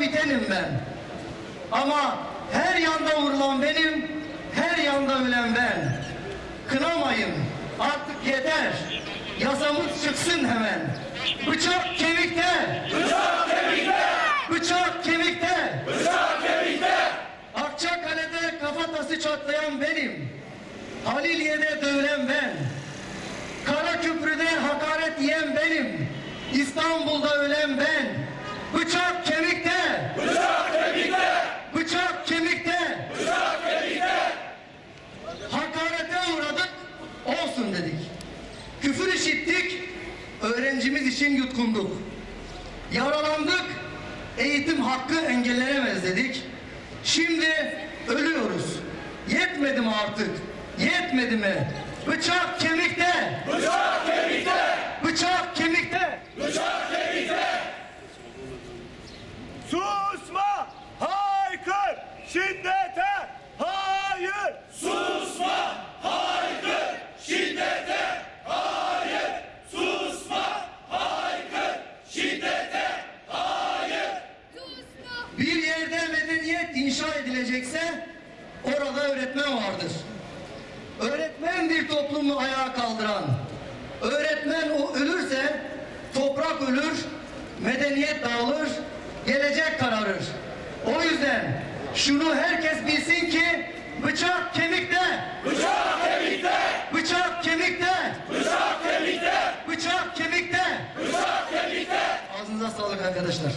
bitenim ben. Ama her yanda vurulan benim, her yanda ölen ben. Kınamayın, artık yeter. Yasamız çıksın hemen. Bıçak kemikte. Bıçak kemikte. Bıçak kemikte. Bıçak kemikte. Akçakale'de kafatası çatlayan benim. Haliliye'de dövülen ben. Karaköprü'de hakaret yiyen benim. İstanbul'da ölen ben. Bıçak kemikte. Bıçak kemikte. Bıçak kemikte. Bıçak kemikte. Hakarete uğradık. Olsun dedik. Küfür işittik. Öğrencimiz için yutkunduk. Yaralandık. Eğitim hakkı engellenemez dedik. Şimdi ölüyoruz. Yetmedi mi artık? Yetmedi mi? Bıçak kemikte. Bıçak Bir yerde medeniyet inşa edilecekse orada öğretmen vardır. Öğretmendir toplumu ayağa kaldıran. Öğretmen o ölürse toprak ölür, medeniyet dağılır, gelecek kararır. O yüzden şunu herkes bilsin ki bıçak kemikte. Bıçak kemikte. Bıçak kemikte. Bıçak kemikte. Bıçak kemikte. Bıçak kemikte. Ağzınıza sağlık arkadaşlar.